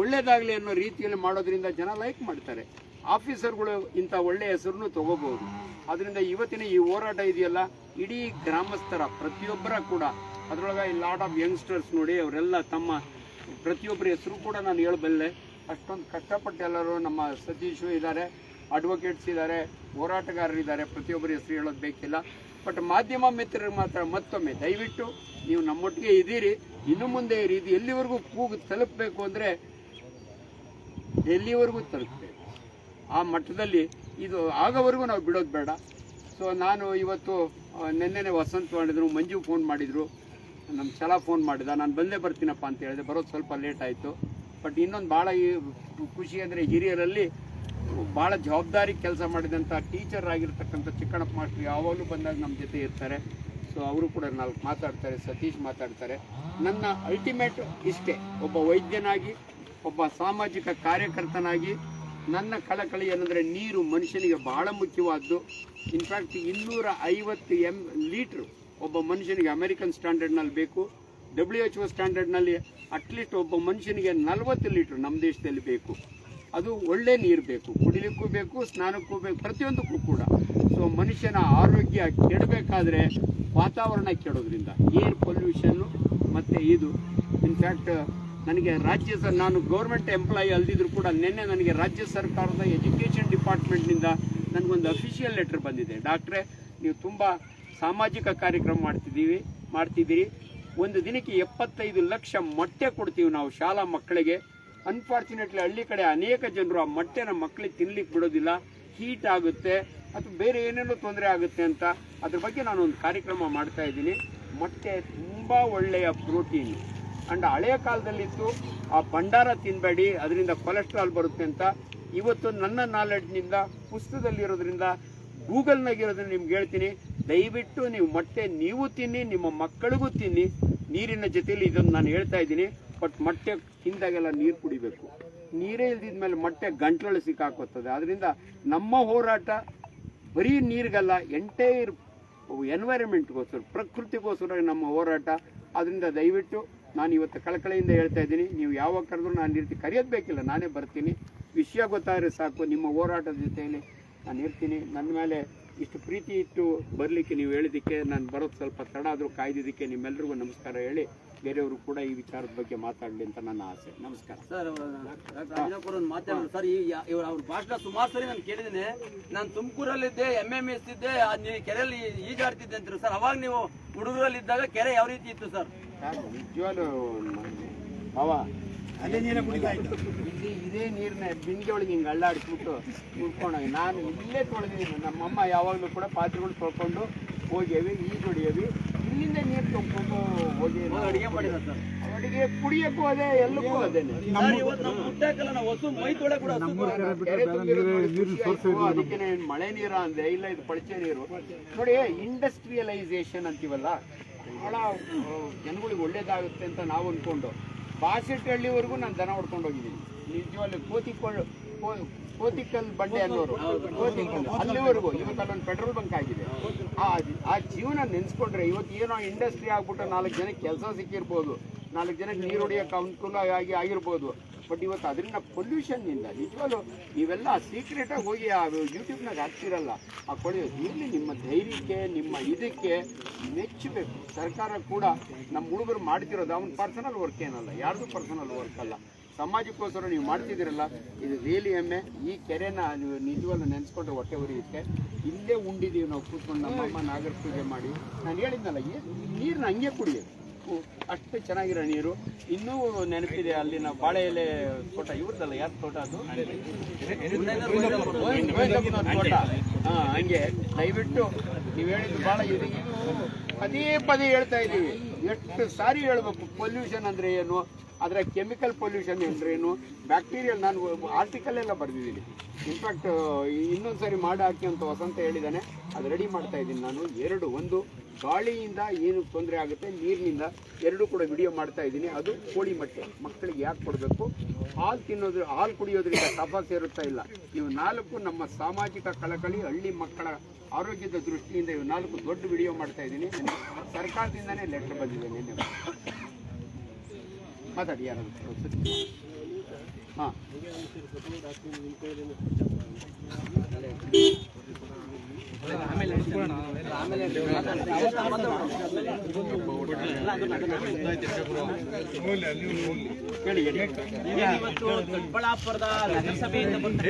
S4: ಒಳ್ಳೇದಾಗಲಿ ಅನ್ನೋ ರೀತಿಯಲ್ಲಿ ಮಾಡೋದ್ರಿಂದ ಜನ ಲೈಕ್ ಮಾಡ್ತಾರೆ. ಆಫೀಸರ್ಗಳು ಇಂಥ ಒಳ್ಳೆಯ ಹೆಸರನ್ನು ತಗೋಬಹುದು. ಅದರಿಂದ ಇವತ್ತಿನ ಈ ಹೋರಾಟ ಇದೆಯಲ್ಲ? ಇಡೀ ಗ್ರಾಮಸ್ಥರ, ಪ್ರತಿಯೊಬ್ಬರ ಕೂಡ ಅದರೊಳಗೆ ಈ ಲಾಟ್ ಆಫ್ ಯಂಗ್ಸ್ಟರ್ಸ್ ನೋಡಿ ಅವರೆಲ್ಲ ತಮ್ಮ ಪ್ರತಿಯೊಬ್ಬರ ಹೆಸರು ಕೂಡ ನಾನು ಹೇಳಬಲ್ಲೆ. ಅಷ್ಟೊಂದು ಕಷ್ಟಪಟ್ಟು ಎಲ್ಲರೂ ನಮ್ಮ ಸತೀಶು ಇದ್ದಾರೆ ಅಡ್ವೊಕೇಟ್ಸ್ ಇದ್ದಾರೆ ಹೋರಾಟಗಾರರಿದ್ದಾರೆ ಪ್ರತಿಯೊಬ್ಬರ ಹೆಸರು ಹೇಳೋದು ಬೇಕಿಲ್ಲ. ಬಟ್ ಮಾಧ್ಯಮ ಮಿತ್ರರಿಗೆ ಮಾತ್ರ ಮತ್ತೊಮ್ಮೆ ದಯವಿಟ್ಟು ನೀವು ನಮ್ಮೊಟ್ಟಿಗೆ ಇದ್ದೀರಿ. ಇನ್ನು ಮುಂದೆ ಇರಿ ಇದು ಎಲ್ಲಿವರೆಗೂ ಕೂಗು ತಲುಪಬೇಕು ಅಂದರೆ ಎಲ್ಲಿವರೆಗೂ ತಲುಪಬೇಕು? ಆ ಮಟ್ಟದಲ್ಲಿ ಇದು ಆಗೋವರೆಗೂ ನಾವು ಬಿಡೋದು ಬೇಡ. ಸೊ ನಾನು ಇವತ್ತು ನಿನ್ನೆನೆ ವಸಂತ ಮಾಡಿದರು, ಮಂಜು ಫೋನ್ ಮಾಡಿದರು. ನಮ್ಮ ಛಲ ಫೋನ್ ಮಾಡಿದ, ನಾನು ಬಂದೇ ಬರ್ತೀನಪ್ಪ ಅಂತ ಹೇಳಿದೆ. ಬರೋದು ಸ್ವಲ್ಪ ಲೇಟ್ ಆಯಿತು. ಬಟ್ ಇನ್ನೊಂದು ಭಾಳ ಖುಷಿ ಅಂದರೆ ಹಿರಿಯರಲ್ಲಿ ಭಾಳ ಜವಾಬ್ದಾರಿ ಕೆಲಸ ಮಾಡಿದಂಥ ಟೀಚರ್ ಆಗಿರ್ತಕ್ಕಂಥ ಚಿಕ್ಕಣಪ್ಪ ಮಾಸ್ಟ್ರು ಯಾವಾಗಲೂ ಬಂದಾಗ ನಮ್ಮ ಜೊತೆ ಇರ್ತಾರೆ. ಸೊ ಅವರು ಕೂಡ ನಾಲ್ಕು ಮಾತಾಡ್ತಾರೆ, ಸತೀಶ್ ಮಾತಾಡ್ತಾರೆ. ನನ್ನ ಅಲ್ಟಿಮೇಟ್ ಇಷ್ಟೇ. ಒಬ್ಬ ವೈದ್ಯನಾಗಿ, ಒಬ್ಬ ಸಾಮಾಜಿಕ ಕಾರ್ಯಕರ್ತನಾಗಿ ನನ್ನ ಕಳಕಳಿ ಏನಂದರೆ ನೀರು ಮನುಷ್ಯನಿಗೆ ಬಹಳ ಮುಖ್ಯವಾದ್ದು. ಇನ್ಫ್ಯಾಕ್ಟ್ ಇನ್ನೂರ ಐವತ್ತು ಎಂ ಲೀಟ್ರು ಒಬ್ಬ ಮನುಷ್ಯನಿಗೆ ಅಮೆರಿಕನ್ ಸ್ಟ್ಯಾಂಡರ್ಡ್ನಲ್ಲಿ ಬೇಕು ಡಬ್ಲ್ಯೂ ಎಚ್ ಒ ಸ್ಟ್ಯಾಂಡರ್ಡ್ನಲ್ಲಿ ಅಟ್ಲೀಸ್ಟ್ ಒಬ್ಬ ಮನುಷ್ಯನಿಗೆ ನಲವತ್ತು ಲೀಟ್ರ್ ನಮ್ಮ ದೇಶದಲ್ಲಿ ಬೇಕು. ಅದು ಒಳ್ಳೆ ನೀರು ಬೇಕು. ಕುಡಿಲಿಕ್ಕೂ ಬೇಕು, ಸ್ನಾನಕ್ಕೂ ಬೇಕು, ಪ್ರತಿಯೊಂದಕ್ಕೂ ಕೂಡ. ಸೊ ಮನುಷ್ಯನ ಆರೋಗ್ಯ ಕೆಡಬೇಕಾದ್ರೆ ವಾತಾವರಣ ಕೆಡೋದ್ರಿಂದ ಏರ್ ಪೊಲ್ಯೂಷನ್ನು ಮತ್ತು ಇದು. ಇನ್ಫ್ಯಾಕ್ಟ್ ನನಗೆ ರಾಜ್ಯ ನಾನು ಗೌರ್ಮೆಂಟ್ ಎಂಪ್ಲಾಯಿ ಅಲ್ದಿದ್ರು ಕೂಡ ನಿನ್ನೆ ನನಗೆ ರಾಜ್ಯ ಸರ್ಕಾರದ ಎಜುಕೇಷನ್ ಡಿಪಾರ್ಟ್ಮೆಂಟ್ನಿಂದ ನನಗೊಂದು ಅಫಿಷಿಯಲ್ ಲೆಟ್ರ್ ಬಂದಿದೆ. ಡಾಕ್ಟ್ರೆ ನೀವು ತುಂಬ ಸಾಮಾಜಿಕ ಕಾರ್ಯಕ್ರಮ ಮಾಡ್ತಿದ್ದೀವಿ, ಮಾಡ್ತಿದ್ದೀರಿ. ಒಂದು ದಿನಕ್ಕೆ ಎಪ್ಪತ್ತೈದು ಲಕ್ಷ ಮೊಟ್ಟೆ ಕೊಡ್ತೀವಿ ನಾವು ಶಾಲಾ ಮಕ್ಕಳಿಗೆ. ಅನ್ಫಾರ್ಚುನೇಟ್ಲಿ ಹಳ್ಳಿ ಕಡೆ ಅನೇಕ ಜನರು ಆ ಮೊಟ್ಟೆನ ಮಕ್ಕಳಿಗೆ ತಿನ್ಲಿಕ್ಕೆ ಬಿಡೋದಿಲ್ಲ. ಹೀಟ್ ಆಗುತ್ತೆ ಅಥವಾ ಬೇರೆ ಏನೇನೋ ತೊಂದರೆ ಆಗುತ್ತೆ ಅಂತ. ಅದ್ರ ಬಗ್ಗೆ ನಾನು ಒಂದು ಕಾರ್ಯಕ್ರಮ ಮಾಡ್ತಾ ಇದ್ದೀನಿ. ಮೊಟ್ಟೆ ತುಂಬ ಒಳ್ಳೆಯ ಪ್ರೋಟೀನ್. ಅಂಡ್ ಹಳೆಯ ಕಾಲದಲ್ಲಿತ್ತು, ಆ ಭಂಡಾರ ತಿನ್ನಬೇಡಿ ಅದರಿಂದ ಕೊಲೆಸ್ಟ್ರಾಲ್ ಬರುತ್ತೆ ಅಂತ. ಇವತ್ತು ನನ್ನ ನಾಲೆಡ್ಜ್ನಿಂದ ಪುಸ್ತಕದಲ್ಲಿರೋದ್ರಿಂದ ಗೂಗಲ್ನಾಗಿರೋದ್ರಿಂದ ನಿಮ್ಗೆ ಹೇಳ್ತೀನಿ. ದಯವಿಟ್ಟು ನೀವು ಮೊಟ್ಟೆ ನೀವು ತಿನ್ನಿ, ನಿಮ್ಮ ಮಕ್ಕಳಿಗೂ ತಿನ್ನಿ. ನೀರಿನ ಜೊತೆಯಲ್ಲಿ ಇದನ್ನು ನಾನು ಹೇಳ್ತಾ ಇದ್ದೀನಿ. ಬಟ್ ಮೊಟ್ಟೆ ತಿಂದಾಗೆಲ್ಲ ನೀರು ಕುಡಿಬೇಕು. ನೀರೇ ಇಲ್ದಿದ್ಮೇಲೆ ಮೊಟ್ಟೆ ಗಂಟ್ಲಲ್ಲಿ ಸಿಕ್ಕಾಕೋತದೆ ಅದರಿಂದ ನಮ್ಮ ಹೋರಾಟ ಬರೀ ನೀರಿಗಲ್ಲ, ಎಂಟೈರ್ ಎನ್ವೈರನ್ಮೆಂಟ್ಗೋಸ್ಕರ ಪ್ರಕೃತಿಗೋಸ್ಕರ ನಮ್ಮ ಹೋರಾಟ. ಅದರಿಂದ ದಯವಿಟ್ಟು ನಾನು ಇವತ್ತು ಕಳಕಳಿಯಿಂದ ಹೇಳ್ತಾ ಇದ್ದೀನಿ. ನೀವು ಯಾವಾಗ ಕರೆದ್ರು ನಾನು ರೀತಿ ಕರೆಯೋದು ಬೇಕಿಲ್ಲ ನಾನೇ ಬರ್ತೀನಿ. ವಿಷಯ ಗೊತ್ತಾದರೆ ಸಾಕು. ನಿಮ್ಮ ಹೋರಾಟದ ಜೊತೆಯಲ್ಲಿ ನಾನು ಇರ್ತೀನಿ. ನನ್ನ ಮೇಲೆ ಇಷ್ಟು ಪ್ರೀತಿ ಇಟ್ಟು ಬರಲಿಕ್ಕೆ ನೀವು ಹೇಳಿದ್ದಕ್ಕೆ ನಾನು ಬರೋದು ಸ್ವಲ್ಪ ತಡ ಆದರೂ ಕಾಯ್ದಿದ್ದಕ್ಕೆ ನಿಮ್ಮೆಲ್ಲರಿಗೂ ನಮಸ್ಕಾರ ಹೇಳಿ ಬೇರೆಯವರು ಕೂಡ ಈ ವಿಚಾರದ ಬಗ್ಗೆ ಮಾತಾಡಲಿ ಅಂತ ನನ್ನ ಆಸೆ. ನಮಸ್ಕಾರ.
S3: ಸರ್ ಒಂದು ಮಾತಾಡೋದು ಸರ್ ಇವ್ರ ಅವ್ರ ಭಾಷಣ ಸುಮಾರು ಸರಿ ನಾನು ಕೇಳಿದ್ದೀನಿ. ನಾನು ತುಮಕೂರಲ್ಲಿದ್ದೆ ಎಂ ಎಂ ಎಸ್ ಇದ್ದೆ ನೀವು ಕೆರೆಯಲ್ಲಿ ಈಜಾಡ್ತಿದ್ದೆ ಅಂತೀರಿ ಸರ್? ಅವಾಗ ನೀವು ಹುಡುಗರಲ್ಲಿದ್ದಾಗ ಕೆರೆ ಯಾವ ರೀತಿ ಇತ್ತು ಸರ್?
S4: ನಿಜವಾಗ್ಲೂ ಅವ ಅದೇ ನೀರೇ ಕುಡಿತಾ ಇತ್ತು ಇಲ್ಲಿ ಇದೇ ನೀರನ್ನ ಬಿಂದಿಗೆ ಒಳಗೆ ಹಿಂಗೆ ಅಳ್ಳಾಡಿಸ್ಬಿಟ್ಟು ಕುಡ್ಕೊಂಡೋಗಿ. ನಾನು ಇಲ್ಲೇ ತೊಳೆದಿದ್ದೀನಿ. ನಮ್ಮಮ್ಮ ಯಾವಾಗಲೂ ಕೂಡ ಪಾತ್ರೆಗಳು ತೊಳ್ಕೊಂಡು ಹೋಗ್ಯವಿ ಈ ಹೊಡಿಯವಿ ಇಲ್ಲಿಂದ ನೀರು ತೊಗೊಂಡು ಹೋಗಿ
S3: ಅಡುಗೆ ಮಾಡಿದ ಅಡುಗೆ
S4: ಅಡಿಗೆ ಕುಡಿಯಕ್ಕೂ ಅದೇ ಎಲ್ಲಕ್ಕೂ ಅದೇನೆ. ಅದಕ್ಕೆ ಮಳೆ ನೀರ ಅಂದೆ. ಇಲ್ಲ ಇದು ಪಳಚೆ ನೀರು. ನೋಡಿ ಇಂಡಸ್ಟ್ರಿಯಲೈಸೇಷನ್ ಅಂತೀವಲ್ಲ ಬಹಳ ಜನಗಳಿಗೆ ಒಳ್ಳೇದಾಗುತ್ತೆ ಅಂತ ನಾವು ಅನ್ಕೊಂಡು. ಬಾಸೆಟ್ಟಹಳ್ಳಿವರೆಗೂ ನಾನು ದನ ಹೊಡ್ಕೊಂಡು ಹೋಗಿದ್ದೀನಿ ನಿಜವಾಗ್ಲೂ ಕೋತಿಕೊಳ್ಳು ಕೋತಿಕಲ್ ಬಂಡೆ ಅನ್ನೋರು. ಕೋತಿಕಲ್. ಅಲ್ಲಿವರೆಗೂ ಇವತ್ತು ಅಲ್ಲೊಂದು ಪೆಟ್ರೋಲ್ ಬಂಕ್ ಆಗಿದೆ. ಆ ಜೀವನ ನೆನೆಸ್ಕೊಂಡ್ರೆ ಇವತ್ತು ಏನೋ ಇಂಡಸ್ಟ್ರಿ ಆಗ್ಬಿಟ್ಟು ನಾಲ್ಕು ಜನಕ್ಕೆ ಕೆಲಸ ಸಿಕ್ಕಿರ್ಬೋದು. ನಾಲ್ಕು ಜನಕ್ಕೆ ನೀರು ಹೊಡಿಯೋಕೆ ಅನುಕೂಲ ಆಗಿ ಆಗಿರ್ಬೋದು. ಬಟ್ ಇವತ್ತು ಅದರಿಂದ ಪೊಲ್ಯೂಷನ್ನಿಂದ ನಿಜವಾಗ್ಲೂ ನೀವೆಲ್ಲ ಸೀಕ್ರೆಟಾಗಿ ಹೋಗಿ ಆ ಯೂಟ್ಯೂಬ್ನಾಗ ಹಾಕ್ತಿರಲ್ಲ, ಆ ಕೊಡಿಯೋದು. ಇಲ್ಲಿ ನಿಮ್ಮ ಧೈರ್ಯಕ್ಕೆ, ನಿಮ್ಮ ಇದಕ್ಕೆ ಮೆಚ್ಚಬೇಕು. ಸರ್ಕಾರ ಕೂಡ ನಮ್ಮ ಹುಡುಗರು ಮಾಡ್ತಿರೋದು ಅವ್ನು ಪರ್ಸನಲ್ ವರ್ಕ್ ಏನಲ್ಲ, ಯಾರ್ದು ಪರ್ಸನಲ್ ವರ್ಕ್ ಅಲ್ಲ. ಸಮಾಜಕ್ಕೋಸ್ಕರ ನೀವು ಮಾಡ್ತಿದ್ದೀರಲ್ಲ, ಇದು ರಿಯಲಿ ಹೆಮ್ಮೆ. ಈ ಕೆರೆನ ನೀವು ನಿಜವಾಗ್ಲೂ ನೆನೆಸ್ಕೊಂಡ್ರೆ ಹೊಟ್ಟೆ ಉರಿಯುತ್ತೆ. ಇಲ್ಲೇ ಉಂಡಿದ್ದೀವಿ ನಾವು ಕೂತ್ಕೊಂಡು ನಮ್ಮಮ್ಮ ನಾಗರ ಪೂಜೆ ಮಾಡಿ. ನಾನು ಹೇಳಿದ್ನಲ್ಲ ನೀರನ್ನ ಹಂಗೆ ಕುಡಿಯೋದು ಉ- ಅಷ್ಟು ಚೆನ್ನಾಗಿರೋ ನೀರು. ಇನ್ನೂ ನೆನಪಿದೆ ಅಲ್ಲಿನ ಬಾಳೆ ಎಲೆ ತೋಟ, ಇವ್ರದ್ದಲ್ಲ, ಯಾರ ತೋಟ ಅದು? ತೋಟ. ಹಂಗೆ. ದಯವಿಟ್ಟು ನೀವು ಹೇಳಿದ್ದು ಬಹಳ ಪದೇ ಪದೇ ಹೇಳ್ತಾ ಇದ್ದೀವಿ ಎಷ್ಟು ಸಾರಿ ಹೇಳ್ಬೇಕು, ಪೊಲ್ಯೂಷನ್ ಅಂದ್ರೆ ಏನು? ಅದರ ಕೆಮಿಕಲ್ ಪೊಲ್ಯೂಷನ್ ಎಂದ್ರೇನು ಬ್ಯಾಕ್ಟೀರಿಯಲ್ ನಾನು ಆರ್ಟಿಕಲ್ ಎಲ್ಲ ಬರೆದಿದ್ದೀನಿ. ಇನ್ಫ್ಯಾಕ್ಟ್ ಇನ್ನೊಂದು ಸಾರಿ ಮಾಡಿ ಹಾಕಿ ಅಂತ ವಸಂತ ಹೇಳಿದ್ದಾನೆ ಅದು ರೆಡಿ ಮಾಡ್ತಾ ಇದ್ದೀನಿ ನಾನು. ಎರಡು, ಒಂದು, ಗಾಳಿಯಿಂದ ಏನು ತೊಂದರೆ ಆಗುತ್ತೆ? ನೀರಿನಿಂದ. ಎರಡು ಕೂಡ ವಿಡಿಯೋ ಮಾಡ್ತಾ ಇದ್ದೀನಿ. ಅದು ಕೋಳಿ ಮೊಟ್ಟೆ. ಮಕ್ಕಳಿಗೆ ಯಾಕೆ ಕೊಡಬೇಕು? ಹಾಲು ತಿನ್ನೋದ್ರ, ಹಾಲು ಕುಡಿಯೋದ್ರಿಂದ ಕಫ ಸೇರುತ್ತಾ ಇಲ್ಲ. ಇವು ನಾಲ್ಕು ನಮ್ಮ ಸಾಮಾಜಿಕ ಕಳಕಳಿ, ಹಳ್ಳಿ ಮಕ್ಕಳ ಆರೋಗ್ಯದ ದೃಷ್ಟಿಯಿಂದ ಇವು ನಾಲ್ಕು ದೊಡ್ಡ ವಿಡಿಯೋ ಮಾಡ್ತಾ ಇದ್ದೀನಿ. ಸರ್ಕಾರದಿಂದನೇ ಲೆಟರ್ ಬಂದಿದೆ ನಿನ್ನೆ. ಮಾತಾಡಿ ಯಾರಾದರೂ ಹಾಂ.
S5: ಇವತ್ತು ನಗರಸಭೆಯಿಂದ ಬಂದ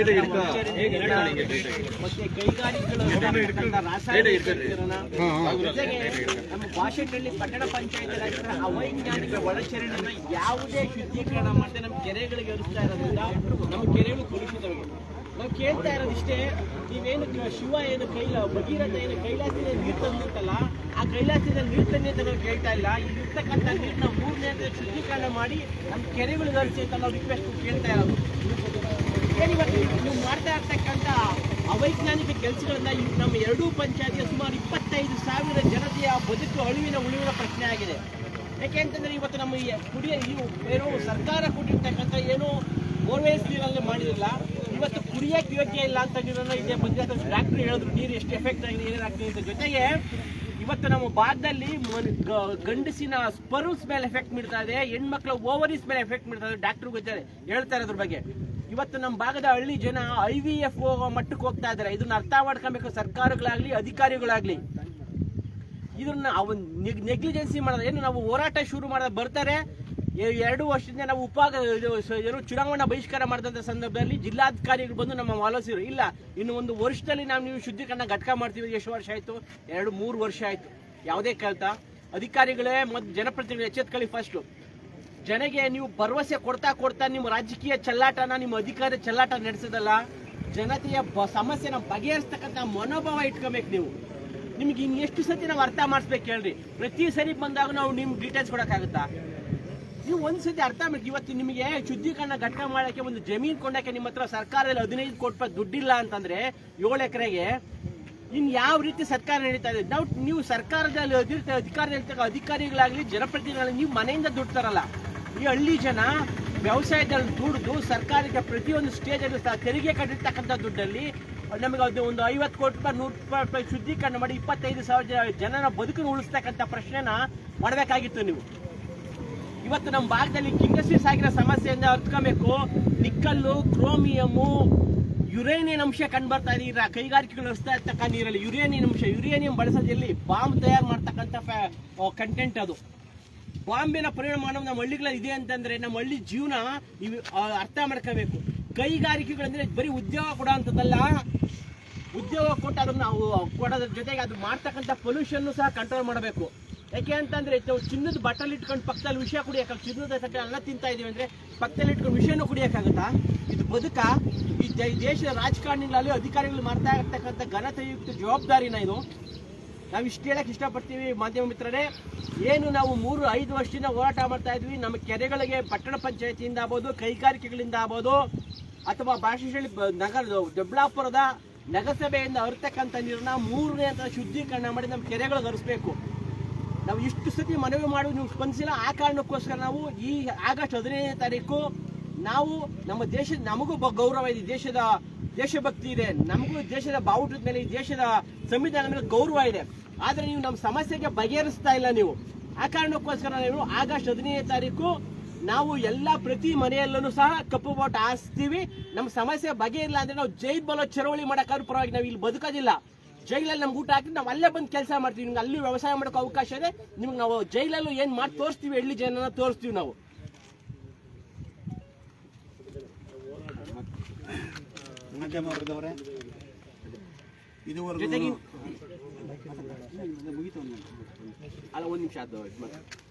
S5: ಮತ್ತೆ ಕೈಗಾರಿಕೆಗಳು ನಮ್ಮ ಭಾಷೆಗಳಲ್ಲಿ ಪಟ್ಟಣ ಪಂಚಾಯತ್ ಅವೈಜ್ಞಾನಿಕ ಒಳಚರಣೆ ಯಾವುದೇ ಶುದ್ಧೀಕರಣ ಮಾಡದೆ ನಮ್ಮ ಕೆರೆಗಳಿಗೆ ಇರಿಸ್ತಾ ಇರೋದ್ರಿಂದ ನಮ್ಮ ಕೆರೆಗಳು ಕಲುಷಿತವಾಗಿದೆ ನಾವು ಕೇಳ್ತಾ ಇರೋದಿಷ್ಟೇ ನೀವೇನು ಶಿವ ಏನು ಕೈಲ, ಭಗೀರಥ ಏನು ಕೈಲಾಸಿನ ನೀರು ತಂದಿತ್ತಲ್ಲ, ಆ ಕೈಲಾಸಿನ ನೀರು ತಂದಿ ಅಂತ ನಾವು ಕೇಳ್ತಾ ಇಲ್ಲ. ಇರ್ತಕ್ಕಂಥ ನೀರನ್ನ ಮೂರನೇ ಶುದ್ಧೀಕರಣ ಮಾಡಿ ನಮ್ಮ ಕೆರೆಗಳು ಹರಿಸಿ ಅಂತ ನಾವು ರಿಕ್ವೆಸ್ಟ್ ಕೇಳ್ತಾ ಇರೋದು. ಏನಿವತ್ತು ನೀವು ಮಾಡ್ತಾ ಇರ್ತಕ್ಕಂಥ ಅವೈಜ್ಞಾನಿಕ ಕೆಲಸಗಳನ್ನ ನಮ್ಮ ಎರಡೂ ಪಂಚಾಯತಿಯ ಸುಮಾರು ಇಪ್ಪತ್ತೈದು ಸಾವಿರ ಜನತೆಯ ಬದುಕು ಅಳಿವಿನ ಉಳಿವಿನ ಪ್ರಶ್ನೆ ಆಗಿದೆ. ಯಾಕೆ ಅಂತಂದ್ರೆ ಇವತ್ತು ನಮ್ಮ ಕುಡಿಯ ನೀವು ಏನೋ ಸರ್ಕಾರ ಕೊಟ್ಟಿರ್ತಕ್ಕಂಥ ಏನೋ ಬೋರ್ವೆಲ್ಸ್ ನೀರಲ್ಲಿ ಮಾಡಿರಲಿಲ್ಲ ಇವತ್ತು ಕುಡಿಯಕ್ಕೆ ಯೋಗ್ಯ ಇಲ್ಲ ಅಂತ ಇದೆ ಬಂದ ಡಾಕ್ಟರ್ ಹೇಳಿದ್ರು, ನೀರು ಎಷ್ಟು ಎಫೆಕ್ಟ್ ಆಗಿದೆ ಏನಾಗ್ತದೆ ಅಂತ. ಜೊತೆಗೆ ಇವತ್ತು ನಮ್ಮ ಭಾಗದಲ್ಲಿ ಗಂಡಸಿನ ಸ್ಪರ್ಮ್ಸ್ ಮೇಲೆ ಎಫೆಕ್ಟ್ ಬಿಡ್ತಾ ಇದೆ, ಹೆಣ್ಮಕ್ಳ ಓವರೀಸ್ ಮೇಲೆ ಎಫೆಕ್ಟ್ ಬಿಡ್ತಾ ಇದೆ. ಡಾಕ್ಟರ್ ಗೊತ್ತಾರೆ ಹೇಳ್ತಾರೆ ಅದ್ರ ಬಗ್ಗೆ. ಇವತ್ತು ನಮ್ಮ ಭಾಗದ ಹಳ್ಳಿ ಜನ ಐ ವಿ ಎಫ್ ಮಟ್ಟಕ್ಕೆ ಹೋಗ್ತಾ ಇದ್ದಾರೆ. ಇದನ್ನ ಅರ್ಥ ಮಾಡ್ಕೊಬೇಕು ಸರ್ಕಾರಗಳಾಗ್ಲಿ, ಅಧಿಕಾರಿಗಳಾಗ್ಲಿ. ಇದನ್ನ ಅವನ್ ನೆಗ್ಲಿಜೆನ್ಸಿ ಮಾಡೋದು. ಏನು ನಾವು ಹೋರಾಟ ಶುರು ಮಾಡೋದು, ಬರ್ತಾರೆ. ಎರಡು ವರ್ಷದಿಂದ ನಾವು ಉಪಾಗ ಏನು ಚುನಾವಣಾ ಬಹಿಷ್ಕಾರ ಮಾಡಿದಂಥ ಸಂದರ್ಭದಲ್ಲಿ ಜಿಲ್ಲಾಧಿಕಾರಿಗಳು ಬಂದು ನಮ್ಮ ಆಲೋಚಿಸಿದ್ರು ಇಲ್ಲ, ಇನ್ನು ಒಂದು ವರ್ಷದಲ್ಲಿ ನಾವು ನೀವು ಶುದ್ಧೀಕರಣ ಘಟಕ ಮಾಡ್ತೀವಿ, ಎಷ್ಟು ವರ್ಷ ಆಯಿತು? ಎರಡು, ಮೂರು ವರ್ಷ ಆಯಿತು. ಯಾವುದೇ ಕಲ್ತ. ಅಧಿಕಾರಿಗಳೇ ಮತ್ತು ಜನಪ್ರತಿನಿಧಿಗಳು ಎಚ್ಚೆತ್ಕೊಳ್ಳಿ ಫಸ್ಟು ಜನಗೆ ನೀವು ಭರವಸೆ ಕೊಡ್ತಾ ಕೊಡ್ತಾ ನಿಮ್ಮ ರಾಜಕೀಯ ಚಲ್ಲಾಟನ, ನಿಮ್ಮ ಅಧಿಕಾರ ಚಲ್ಲಾಟ ನಡೆಸೋದಲ್ಲ. ಜನತೆಯ ಬ- ಸಮಸ್ಯೆನ ಬಗೆಹರಿಸ್ತಕ್ಕಂಥ ಮನೋಭಾವ ಇಟ್ಕೋಬೇಕು ನೀವು. ನಿಮ್ಗೆ ಇನ್ನು ಎಷ್ಟು ಸತಿ ನಾವು ಅರ್ಥ ಮಾಡಿಸ್ಬೇಕು ಹೇಳ್ರಿ. ಪ್ರತಿ ಸರಿ ಬಂದಾಗ ನಾವು ನಿಮ್ಗೆ ಡೀಟೇಲ್ಸ್ ಕೊಡೋಕ್ಕಾಗುತ್ತಾ? ನೀವು ಒಂದು ಸತಿ ಅರ್ಥ ಮಾಡಿ ಇವತ್ತು ನಿಮಗೆ ಶುದ್ಧೀಕರಣ ಘಟನೆ ಮಾಡೋಕ್ಕೆ ಒಂದು ಜಮೀನು ಕೊಂಡಕ್ಕೆ ನಿಮ್ಮ ಹತ್ರ ಸರ್ಕಾರದಲ್ಲಿ ಹದಿನೈದು ಕೋಟಿ ರೂಪಾಯಿ ದುಡ್ಡಿಲ್ಲ ಅಂತಂದ್ರೆ ಏಳು ಎಕರೆಗೆ ಇನ್ ಯಾವ ರೀತಿ ಸರ್ಕಾರ ನಡೀತಾ ಇದೆ? ನಾವು ನೀವು ಸರ್ಕಾರದಲ್ಲಿ ಅಧಿಕ ಅಧಿಕಾರದಲ್ಲಿ ಅಧಿಕಾರಿಗಳಾಗ್ಲಿ, ಜನಪ್ರತಿನಿಧಿಗಳಾಗಲಿ, ನೀವು ಮನೆಯಿಂದ ದುಡ್ಡು ತರಲ್ಲ. ಈ ಹಳ್ಳಿ ಜನ ವ್ಯವಸಾಯದಲ್ಲಿ ದುಡಿದು ಸರ್ಕಾರಕ್ಕೆ ಪ್ರತಿಯೊಂದು ಸ್ಟೇಜಲ್ಲಿ ತೆರಿಗೆ ಕಟ್ಟಿರ್ತಕ್ಕಂಥ ದುಡ್ಡಲ್ಲಿ ನಮಗೆ ಅದು ಒಂದು ಐವತ್ತು ಕೋಟಿ ರೂಪಾಯಿ, ನೂರು ರೂಪಾಯಿ ಶುದ್ಧೀಕರಣ ಮಾಡಿ ಇಪ್ಪತ್ತೈದು ಸಾವಿರ ಜನರ ಬದುಕನ್ನು ಉಳಿಸ್ತಕ್ಕಂಥ ಪ್ರಶ್ನೆನ ಮಾಡಬೇಕಾಗಿತ್ತು ನೀವು. ಇವತ್ತು ನಮ್ಮ ಭಾಗದಲ್ಲಿ ಕಿಂಗಸ್ಟ್ರೀಸ್ ಆಗಿರೋ ಸಮಸ್ಯೆಯಿಂದ ಅರ್ತ್ಕೋಬೇಕು ನಿಕ್ಕಲ್ಲು, ಕ್ರೋಮಿಯಮು, ಯುರೇನಿಯಂ ಅಂಶ ಕಂಡು ಬರ್ತಾ ಇದೆ. ಈ ಕೈಗಾರಿಕೆಗಳು ನಡೆಸ್ತಾ ಇರ್ತಕ್ಕ ನೀರಲ್ಲಿ ಯುರೇನಿಯಂ ಅಂಶ, ಯುರೇನಿಯಂ ಬಳಸೋದ್ರಲ್ಲಿ ಬಾಂಬ್ ತಯಾರು ಮಾಡ್ತಕ್ಕಂಥ ಕಂಟೆಂಟ್ ಅದು. ಬಾಂಬಿನ ಪರಿಣಾಮ ನಮ್ಮ ಹಳ್ಳಿಗಳಲ್ಲಿ ಇದೆ ಅಂತಂದ್ರೆ ನಮ್ಮ ಹಳ್ಳಿ ಜೀವನ ಅರ್ಥ ಮಾಡ್ಕೋಬೇಕು. ಕೈಗಾರಿಕೆಗಳಂದ್ರೆ ಬರೀ ಉದ್ಯೋಗ ಕೊಡೋಂಥದ್ದಲ್ಲ. ಉದ್ಯೋಗ ಕೊಟ್ಟು ಅದನ್ನು ನಾವು ಕೊಡೋದ್ರ ಜೊತೆಗೆ ಅದು ಮಾಡ್ತಕ್ಕಂಥ ಪೊಲ್ಯೂಷನ್ ಸಹ ಕಂಟ್ರೋಲ್ ಮಾಡಬೇಕು. ಯಾಕೆ ಅಂತಂದ್ರೆ ನಾವು ಚಿನ್ನದ ಬಟ್ಟಲ್ ಇಟ್ಕೊಂಡು ಪಕ್ಕದಲ್ಲಿ ವಿಷಯ ಕುಡಿಯಕ್ಕೆ ಚಿನ್ನದ ತಟ್ಟೆ ಅನ್ನ ತಿಂತಾ ಇದೀವಿ ಅಂದ್ರೆ ಪಕ್ಕದಲ್ಲಿ ಇಟ್ಕೊಂಡು ವಿಷಯನೂ ಕುಡಿಯಕ್ಕಾಗತ್ತಾ? ಇದು ಬದುಕ? ಈ ದೇಶದ ರಾಜಕಾರಣಿಗಳಲ್ಲಿ ಅಧಿಕಾರಿಗಳು ಮಾಡ್ತಾ ಇರ್ತಕ್ಕಂಥ ಘನತೆಯುಕ್ತ ಜವಾಬ್ದಾರಿನ ಇದು? ನಾವು ಇಷ್ಟು ಹೇಳಕ್ ಇಷ್ಟಪಡ್ತೀವಿ ಮಾಧ್ಯಮ ಮಿತ್ರರೇ. ಏನು ನಾವು ಮೂರು, ಐದು ವರ್ಷದಿಂದ ಹೋರಾಟ ಮಾಡ್ತಾ ಇದ್ವಿ. ನಮ್ಮ ಕೆರೆಗಳಿಗೆ, ಪಟ್ಟಣ ಪಂಚಾಯತಿಯಿಂದ ಆಗ್ಬೋದು, ಕೈಗಾರಿಕೆಗಳಿಂದ ಆಗ್ಬೋದು, ಅಥವಾ ಭಾಷೆಶಾಲಿ ಬ- ನಗರ, ದೊಡ್ಡಬಳ್ಳಾಪುರದ ನಗರಸಭೆಯಿಂದ ಹರಿತಕ್ಕಂಥ ನೀರನ್ನ ಮೂರನೇ ಅಂತ ಶುದ್ಧೀಕರಣ ಮಾಡಿ ನಮ್ಮ ಕೆರೆಗಳಿಗೆ ಹರಿಸ್ಬೇಕು. ನಾವು ಇಷ್ಟು ಸತಿ ಮನವಿ ಮಾಡಿ ನೀವು ಸ್ಪಂದಿಸಿಲ್ಲ. ಆ ಕಾರಣಕ್ಕೋಸ್ಕರ ನಾವು ಈ ಆಗಸ್ಟ್ ಹದಿನೈದನೇ ತಾರೀಕು ನಾವು ನಮ್ಮ ದೇಶದ ನಮಗೂ ಗೌರವ ಇದೆ. ದೇಶದ ದೇಶಭಕ್ತಿ ಇದೆ. ನಮಗೂ ದೇಶದ ಬಾವುಟದ ಮೇಲೆ, ದೇಶದ ಸಂವಿಧಾನ ಮೇಲೆ ಗೌರವ ಇದೆ. ಆದರೆ ನೀವು ನಮ್ಮ ಸಮಸ್ಯೆಗೆ ಬಗೆಹರಿಸ್ತಾ ಇಲ್ಲ ನೀವು. ಆ ಕಾರಣಕ್ಕೋಸ್ಕರ ನೀವು ಆಗಸ್ಟ್ ಹದಿನೈದನೇ ತಾರೀಕು ನಾವು ಎಲ್ಲ ಪ್ರತಿ ಮನೆಯಲ್ಲೂ ಸಹ ಕಪ್ಪು ಬಾವುಟ ಹಾಸ್ತೀವಿ ನಮ್ಮ ಸಮಸ್ಯೆ ಬಗೆ ಇಲ್ಲ ಅಂದ್ರೆ ನಾವು ಜೈ ಬಲೋ ಚಳವಳಿ ಮಾಡೋಕ್ಕಾದ್ರೂ ಪರವಾಗಿ ನಾವು ಇಲ್ಲಿ ಬದುಕೋದಿಲ್ಲ. ಜೈಲಲ್ಲಿ ನಮ್ಗೆ ಊಟ ಹಾಕಿ ನಾವು ಅಲ್ಲೇ ಬಂದು ಕೆಲಸ ಮಾಡ್ತೀವಿ. ನಿಮ್ಗೆ ಅಲ್ಲಿ ವ್ಯವಸಾಯ ಮಾಡೋಕೆ ಅವಕಾಶ ಇದೆ. ನಿಮ್ಗೆ ನಾವು ಜೈಲಲ್ಲೂ ಏನು ಮಾಡಿ ತೋರಿಸ್ತೀವಿ ಹಳ್ಳಿ ಜನನ ತೋರಿಸ್ತೀವಿ ನಾವು. ಜೊತೆಗೆ ಅಲ್ಲ ಒಂದು ನಿಮಿಷ ಅದು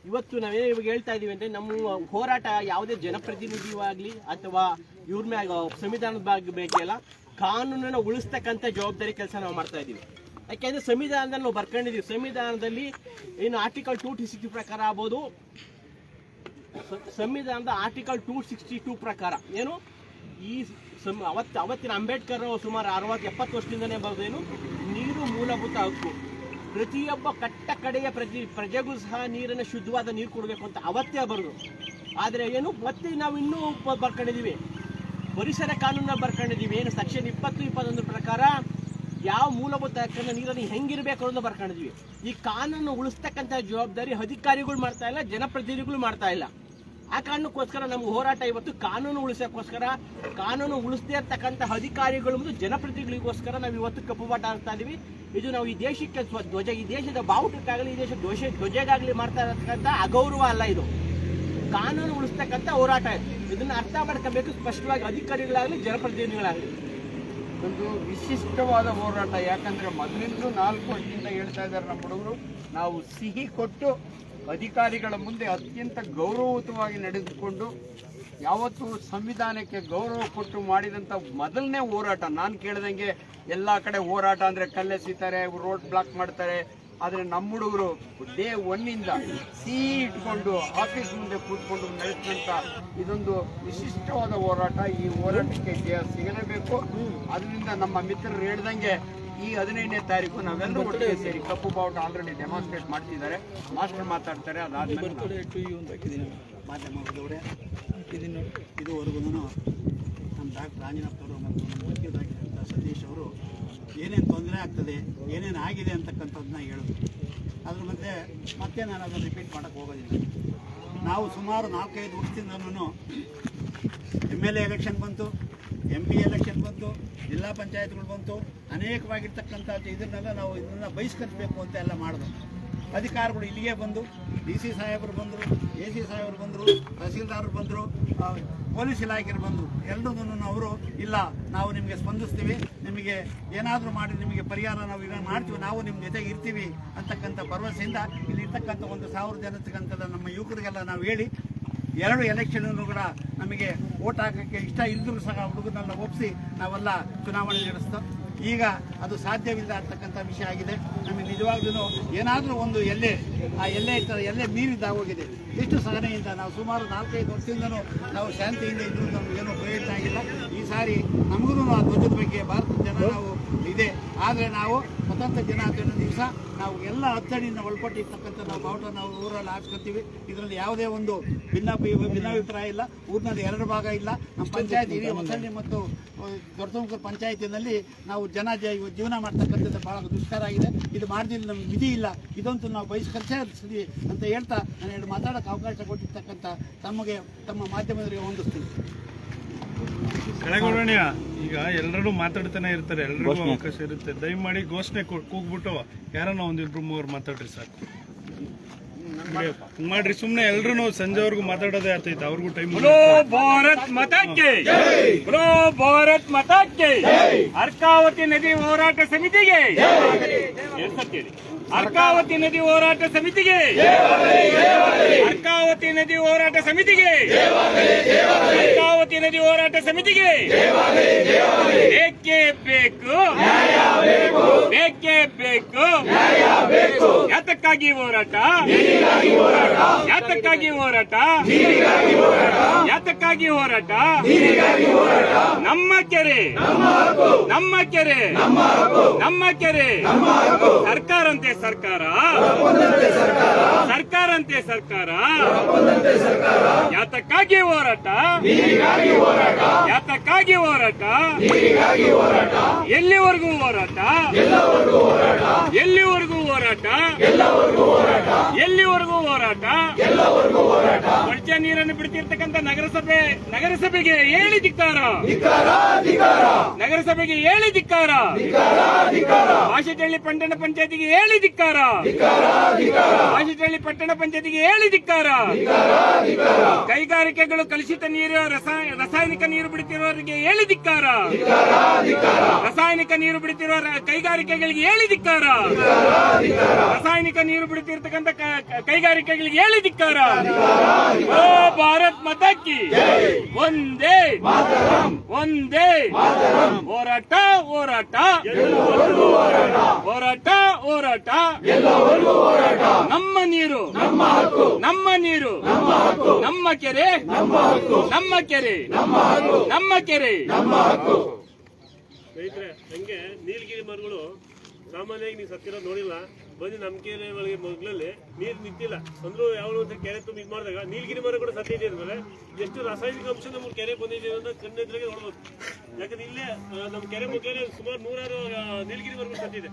S5: ಇವತ್ತು ನಾವೇನು ಇವಾಗ ಹೇಳ್ತಾ ಇದೀವಿ ಅಂದ್ರೆ ನಮ್ಮ ಹೋರಾಟ ಯಾವುದೇ ಜನಪ್ರತಿನಿಧಿಯಾಗ್ಲಿ ಅಥವಾ ಇವ್ರ ಮ್ಯಾಗ ಸಂವಿಧಾನದ ಬಗ್ಗೆ ಬೇಕಲ್ಲ ಕಾನೂನನ್ನ ಉಳಿಸ್ತಕ್ಕಂಥ ಜವಾಬ್ದಾರಿ ಕೆಲಸ ನಾವು ಮಾಡ್ತಾ ಇದ್ದೀವಿ. ಯಾಕೆಂದ್ರೆ ಸಂವಿಧಾನದಲ್ಲಿ ನಾವು ಬರ್ಕೊಂಡಿದ್ದೀವಿ. ಸಂವಿಧಾನದಲ್ಲಿ ಏನು ಆರ್ಟಿಕಲ್ ಟೂ ಸಿಕ್ಸ್ಟಿ ಪ್ರಕಾರ ಆಗ್ಬೋದು. ಸಂವಿಧಾನದ ಆರ್ಟಿಕಲ್ ಟೂ ಸಿಕ್ಸ್ಟಿ ಟೂ ಪ್ರಕಾರ. ಏನು? ಈ ಸಂ ಅವತ್ತು ಅವತ್ತಿನ ಅಂಬೇಡ್ಕರ್ ಸುಮಾರು ಅರವತ್ತು ಎಪ್ಪತ್ತು ವರ್ಷದಿಂದನೇ ಬರೋದೇನು? ನೀರು ಮೂಲಭೂತ ಹಕ್ಕು. ಪ್ರತಿಯೊಬ್ಬ ಕಟ್ಟ ಕಡೆಯ ಪ್ರತಿ ಪ್ರಜೆಗೂ ಸಹ ನೀರನ್ನು ಶುದ್ಧವಾದ ನೀರು ಕೊಡಬೇಕು ಅಂತ ಅವತ್ತೇ ಬರೋದು. ಆದರೆ ಏನು? ಮತ್ತೆ ನಾವು ಇನ್ನೂ ಬರ್ಕೊಂಡಿದ್ದೀವಿ. ಪರಿಸರ ಕಾನೂನ ಬರ್ಕೊಂಡಿದ್ದೀವಿ. ಏನು ಸೆಕ್ಷನ್ ಇಪ್ಪತ್ತು, ಇಪ್ಪತ್ತೊಂದು ಪ್ರಕಾರ ಯಾವ ಮೂಲಭೂತ ಹಕ್ಕನ್ನು ನೀರನ್ನು ಹೆಂಗಿರಬೇಕು ಅನ್ನೋದು ಬರ್ಕೊಂಡಿದ್ವಿ ಈ ಕಾನೂನು ಉಳಿಸ್ತಕ್ಕಂಥ ಜವಾಬ್ದಾರಿ ಅಧಿಕಾರಿಗಳು ಮಾಡ್ತಾ ಇಲ್ಲ, ಜನಪ್ರತಿನಿಧಿಗಳು ಮಾಡ್ತಾ ಇಲ್ಲ. ಆ ಕಾರಣಕ್ಕೋಸ್ಕರ ನಮ್ಗೆ ಹೋರಾಟ ಇವತ್ತು ಕಾನೂನು ಉಳಿಸೋಕ್ಕೋಸ್ಕರ, ಕಾನೂನು ಉಳಿಸದೇ ಇರ್ತಕ್ಕಂಥ ಅಧಿಕಾರಿಗಳು ಮತ್ತು ಜನಪ್ರತಿನಿಧಿಗಳಿಗೋಸ್ಕರ ನಾವು ಇವತ್ತು ಕಪ್ಪು ಬಾಟ ಆಗ್ತಾ ಇದೀವಿ. ಇದು ನಾವು ಈ ದೇಶಕ್ಕೆ ಧ್ವಜ, ಈ ದೇಶದ ಬಾವುಟಕ್ಕಾಗಲಿ, ಈ ದೇಶದ ಧ್ವಜ, ಧ್ವಜಗಾಗಲಿ ಮಾಡ್ತಾ ಇರತಕ್ಕಂಥ ಅಗೌರವ ಅಲ್ಲ ಇದು. ಕಾನೂನು ಉಳಿಸ್ತಕ್ಕಂಥ ಹೋರಾಟ ಇದೆ ಇದನ್ನ ಅರ್ಥ ಮಾಡ್ಕೋಬೇಕು. ಸ್ಪಷ್ಟವಾಗಿ ಅಧಿಕಾರಿಗಳಾಗಲಿ, ಜನಪ್ರತಿನಿಧಿಗಳಾಗಲಿ.
S4: ಒಂದು ವಿಶಿಷ್ಟವಾದ ಹೋರಾಟ. ಯಾಕಂದರೆ ಮೊದಲಿಂದಲೂ ನಾಲ್ಕು ವರ್ಷದಿಂದ ಹೇಳ್ತಾ ಇದ್ದಾರೆ ನಮ್ಮ ಹುಡುಗರು. ನಾವು ಸಿಹಿ ಕೊಟ್ಟು ಅಧಿಕಾರಿಗಳ ಮುಂದೆ ಅತ್ಯಂತ ಗೌರವಯುತವಾಗಿ ನಡೆದುಕೊಂಡು ಯಾವತ್ತು ಸಂವಿಧಾನಕ್ಕೆ ಗೌರವ ಕೊಟ್ಟು ಮಾಡಿದಂಥ ಮೊದಲನೇ ಹೋರಾಟ. ನಾನು ಕೇಳ್ದಂಗೆ ಎಲ್ಲ ಕಡೆ ಹೋರಾಟ ಅಂದರೆ ಕಲ್ಲೆಸಿತಾರೆ ರೋಡ್ ಬ್ಲಾಕ್ ಮಾಡ್ತಾರೆ ಆದರೆ ನಮ್ಮ ಹುಡುಗರು ಡೇ ಒನ್ ಇಂದ ಸಿ ಇಟ್ಕೊಂಡು ಆಫೀಸ್ ಮುಂದೆ ಕೂತ್ಕೊಂಡು ನಡೆಸಿದಂಥ ಇದೊಂದು ವಿಶಿಷ್ಟವಾದ ಹೋರಾಟ. ಈ ಹೋರಾಟಕ್ಕೆ ಜಯ ಸಿಗಲೇಬೇಕು. ಅದರಿಂದ ನಮ್ಮ ಮಿತ್ರರು ಹೇಳ್ದಂಗೆ ಈ ಹದಿನೈದನೇ ತಾರೀಕು ನಾವೆಲ್ಲರೂ ಒಟ್ಟಿಗೆ ಸೇರಿ ಕಪ್ಪು ಬಾವುಟ ಆಲ್ರೆಡಿ ಡೆಮಾನ್ಸ್ಟ್ರೇಟ್ ಮಾಡ್ತಿದ್ದಾರೆ. ಮಾಸ್ಟರ್ ಮಾತಾಡ್ತಾರೆ ಅದಾದ್ಮೇಲೆ
S6: ಇದುವರೆಗೂ ನಮ್ಮ ಡಾಕ್ಟರ್ ಆಂಜನಪ್ಪ ಅವರು ಮತ್ತು ನಮ್ಮ ವಕೀಲರಾಗಿದ್ದಂಥ ಸತೀಶ್ ಅವರು ಏನೇನು ತೊಂದರೆ ಆಗ್ತದೆ, ಏನೇನು ಆಗಿದೆ ಅಂತಕ್ಕಂಥದ್ದನ್ನ ಹೇಳೋದು. ಅದ್ರ ಮಧ್ಯೆ ಮತ್ತೆ ನಾನು ಅದನ್ನು ರಿಪೀಟ್ ಮಾಡೋಕ್ಕೆ ಹೋಗೋದಿಲ್ಲ. ನಾವು ಸುಮಾರು ನಾಲ್ಕೈದು ವರ್ಷದಿಂದನೂ ಎಂ ಎಲ್ ಎ ಎಲೆಕ್ಷನ್ ಬಂತು ಎಂ ಪಿ ಎಲೆಕ್ಷನ್ ಬಂತು, ಜಿಲ್ಲಾ ಪಂಚಾಯತ್ಗಳು ಬಂತು, ಅನೇಕವಾಗಿರ್ತಕ್ಕಂಥ ಇದನ್ನೆಲ್ಲ ನಾವು ಇದನ್ನ ಬಹಿಷ್ಕರಿಸಬೇಕು ಅಂತ ಎಲ್ಲ ಮಾಡಿದ್ರು ಅಧಿಕಾರಿಗಳು ಇಲ್ಲಿಗೆ ಬಂದು, ಡಿ ಸಿ ಸಾಹೇಬರು ಬಂದರು, ಎ ಸಿ ಸಾಹೇಬರು ಬಂದರು ತಹಸೀಲ್ದಾರರು ಬಂದರು ಪೊಲೀಸ್ ಇಲಾಖೆಗೆ ಬಂದು ಎಲ್ಲದನ್ನು ಅವರು, ಇಲ್ಲ, ನಾವು ನಿಮಗೆ ಸ್ಪಂದಿಸ್ತೀವಿ, ನಿಮಗೆ ಏನಾದರೂ ಮಾಡಿ, ನಿಮಗೆ ಪರಿಹಾರ ನಾವು ಇದನ್ನು ಮಾಡ್ತೀವಿ, ನಾವು ನಿಮ್ಮ ಜೊತೆ ಇರ್ತೀವಿ ಅಂತಕ್ಕಂಥ ಭರವಸೆಯಿಂದ ಇಲ್ಲಿ ಇರ್ತಕ್ಕಂಥ ಒಂದು ಸಾವಿರ ಜನತಕ್ಕಂಥದ್ದು ನಮ್ಮ ಯುವಕರಿಗೆಲ್ಲ ನಾವು ಹೇಳಿ, ಎರಡು ಎಲೆಕ್ಷನ್ ಕೂಡ ನಮಗೆ ಓಟ್ ಹಾಕೋಕ್ಕೆ ಇಷ್ಟ ಇಲ್ಲದರೂ ಸಹ ಹುಡುಗರನ್ನೆಲ್ಲ ಒಪ್ಪಿಸಿ ನಾವೆಲ್ಲ ಚುನಾವಣೆ ನಡೆಸ್ತೋ ಈಗ ಅದು ಸಾಧ್ಯವಿಲ್ಲ ಅಂತಕ್ಕಂಥ ವಿಷಯ ಆಗಿದೆ. ನಮಗೆ ನಿಜವಾಗ್ಲೂ ಏನಾದರೂ ಒಂದು ಎಲ್ಲೆ ಆ ಎಲ್ಲೆ ಇರ್ತದೆ ಎಲ್ಲೆ ಮೀರಿದ್ದ ಹೋಗಿದೆ. ಎಷ್ಟು ಸಹನೆಯಿಂದ ನಾವು ಸುಮಾರು ನಾಲ್ಕೈದು ವರ್ಷದಿಂದನೂ ನಾವು ಶಾಂತಿಯಿಂದ ಇದ್ದರೂ ನಮ್ಗೆ ಪ್ರಯತ್ನ ಆಗಿಲ್ಲ. ಈ ಸಾರಿ ನಮಗೂ ಆ ಧ್ವಜದ ಬಗ್ಗೆ ಭಾರತದ ಜನ ನಾವು ಇದೆ. ಆದರೆ ನಾವು ಸ್ವತಂತ್ರ ದಿನಾಚರಣೆ ದಿವಸ ನಾವು ಎಲ್ಲ ಅಚ್ಚಣಿಯಿಂದ ಒಳಪಟ್ಟಿರ್ತಕ್ಕಂಥ ನಾವು ಬಾವುಟ ನಾವು ಊರಲ್ಲಿ ಹಾಕ್ಸ್ಕೊತೀವಿ ಇದರಲ್ಲಿ ಯಾವುದೇ ಒಂದು ಭಿನ್ನ ಭಿನ್ನಾಭಿಪ್ರಾಯ ಇಲ್ಲ. ಊರಿನಲ್ಲಿ ಎರಡು ಭಾಗ ಇಲ್ಲ. ನಮ್ಮ ಪಂಚಾಯತ್ ಹಿರಿಯ ಹೊಸಳ್ಳಿ ಮತ್ತು ದೊಡ್ಡತುಮಕೂರು ಪಂಚಾಯತಿನಲ್ಲಿ ನಾವು ಜನ ಜೀವನ ಮಾಡ್ತಕ್ಕಂಥದ್ದು ಭಾಳ ದುಷ್ಕರ ಆಗಿದೆ. ಇದು ಮಾಡಿದ್ರೆ ನಮ್ಗೆ ವಿಧಿ ಇಲ್ಲ. ಇದಂತೂ ನಾವು ಬಹಿಷ್ಕರಿಸಿ ಅಂತ ಹೇಳ್ತಾ ನಾನು ಎರಡು ಮಾತಾಡೋಕ್ಕೆ ಅವಕಾಶ ಕೊಟ್ಟಿರ್ತಕ್ಕಂಥ ತಮಗೆ ತಮ್ಮ ಮಾಧ್ಯಮದವರಿಗೆ ಹೊಂದಿಸ್ತೀನಿ
S7: ಕೆಳಗೊಳ್ಳೋಣ. ಈಗ ಎಲ್ಲರೂ ಮಾತಾಡ್ತಾನೆ ಇರ್ತಾರೆ ಎಲ್ರಿಗೂ ಅವಕಾಶ ಇರುತ್ತೆ. ದಯಮಾಡಿ ಘೋಷಣೆ ಕೂಗ್ಬಿಟ್ಟು ಯಾರನ್ನ ಒಂದಿಬ್ರು ಮೂವರು ಮಾತಾಡ್ರಿ ಸಾಕು. ಹಂಗ್ ಮಾಡ್ರಿ ಸುಮ್ನೆ ಎಲ್ರು ಸಂಜೆವರೆಗೂ ಮಾತಾಡೋದೇ ಆಗ್ತೈತೆ ಅವ್ರಿಗೂ ಟೈಮ್
S1: ಭಾರತ್ ಮತಕ್ಕೆ. ಬ್ರೋ ಭಾರತ್ ಮತಕ್ಕೆ. ಅರ್ಕಾವತಿ ನದಿ ಹೋರಾಟ ಸಮಿತಿಗೆ? ಅರ್ಕಾವತಿ ನದಿ ಹೋರಾಟ ಸಮಿತಿಗೆ. ಅರ್ಕಾವತಿ ನದಿ ಹೋರಾಟ ಸಮಿತಿಗೆ. ಸಮಿತಿಗೆ. ಬೇಕೇ ಬೇಕು? ಬೇಕೇ ಯಾತಕ್ಕಾಗಿ ಹೋರಾಟ? ಯಾತಕ್ಕಾಗಿ ಹೋರಾಟ? ಯಾತಕ್ಕಾಗಿ ಹೋರಾಟ? ನಮ್ಮ ಕೆರೆ. ನಮ್ಮ ಕೆರೆ. ನಮ್ಮ ಕೆರೆ. ಸರ್ಕಾರಂತೆ ಸರ್ಕಾರ. ಸರ್ಕಾರಂತೆ ಸರ್ಕಾರ. ಯಾತಕ್ಕಾಗಿ ಹೋರಾಟ? ಯಾತಕ್ಕಾಗಿ ಹೋರಾಟ? ಎಲ್ಲಿವರೆಗೂ ಹೋರಾಟ. ಎಲ್ಲಿವರೆಗೂ ಹೋರಾಟ ಎಲ್ಲಿವರೆಗೂ ಹೋರಾಟ ಕೊಳಚೆ ನೀರನ್ನು ಬಿಡ್ತಿರ್ತಕ್ಕಂಥ ನಗರಸಭೆ ನಗರಸಭೆಗೆ ಹೇಳಿ ಧಿಕ್ಕಾರ. ನಗರಸಭೆಗೆ ಹೇಳಿ ಧಿಕ್ಕಾರ. ವಾಶಿಟಳ್ಳಿ ಪಟ್ಟಣ ಪಂಚಾಯತಿಗೆ ಹೇಳಿ ಧಿಕ್ಕಾರ. ವಾಶಿಟಳ್ಳಿ ಪಟ್ಟಣ ಪಂಚಾಯತಿಗೆ ಹೇಳಿ ಧಿಕ್ಕಾರ. ಕೈಗಾರಿಕೆಗಳು ಕಲುಷಿತ ನೀರು ರಸ- ರಾಸಾಯನಿಕ ನೀರು ಬಿಡುತ್ತಿರುವವರಿಗೆ ಹೇಳಿ ಧಿಕ್ಕಾರ. ರಾಸಾಯನಿಕ ನೀರು ಬಿಡುತ್ತಿರುವ ಕೈಗಾರಿಕೆಗಳಿಗೆ ಹೇಳಿ ಧಿಕ್ಕಾರ. ರಾಸಾಯನಿಕ ನೀರು ಬಿಡುತ್ತಿರ್ತಕ್ಕಂಥ ಕೈಗಾರಿಕೆಗಳಿಗೆ ಹೇಳಿ ಧಿಕ್ಕಾರ. ಭಾರತ್ ಮತಕ್ಕಿ ಒಂದೇ. ಒಂದೇ. ಹೋರಾಟ ಹೋರಾಟ. ಹೋರಾಟ ಹೋರಾಟ. ನಮ್ಮ ನೀರು. ನಮ್ಮ ನೀರು. ನಮ್ಮ ಕೆರೆ. ನಮ್ಮ ಕೆರೆ. ನಮ್ಮ ಕೆರೆ.
S2: ಸ್ನೇಹಿತರೆ, ಹಂಗೆ ನೀಲಗಿರಿ ಮರಗಳು ಸಾಮಾನ್ಯವಾಗಿ ನೀವು ಸತ್ತಿರೋದು ನೋಡಿಲ್ಲ. ಬಂದು ನಮ್ಮ ಕೆರೆ ಒಳಗೆ ಮೊದಲಲ್ಲಿ ನೀರು ನಿಂತಿಲ್ಲ. ಅಂದ್ರೂ ಯಾವ ಒಂದು ಕೆರೆ ತುಂಬ ಇದು ಮಾಡಿದಾಗ ನೀಲಗಿರಿ ಮರ ಕೂಡ ಸತ್ತಿದೆ ಅಂದ್ಮೇಲೆ ಎಷ್ಟು ರಾಸಾಯನಿಕ ಅಂಶ ನಮ್ಮ ಕೆರೆ ಬಂದಿದೆ ಅಂತ ಕಣ್ಣೆದ್ರಿಗೆ ನೋಡ್ಬೋದು. ಯಾಕಂದ್ರೆ ಇಲ್ಲೇ ನಮ್ಮ ಕೆರೆ ಮುಖೇನೆ ಸುಮಾರು ನೂರಾರು ನೀಲಗಿರಿ ಮರಗಳು ಸತ್ತಿದೆ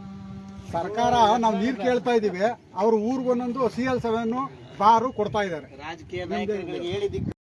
S8: ಸರ್ಕಾರ ನಾವು ನೀರು ಕೇಳ್ತಾ ಇದೀವಿ ಅವ್ರ ಊರಿಗೊಂದೊಂದು ಸಿ ಎಲ್ ಸೆವೆನ್ ಬಾರು ಕೊಡ್ತಾ ಇದ್ದಾರೆ.
S5: ರಾಜಕೀಯ ನಾಯಕರುಗಳಿಗೆ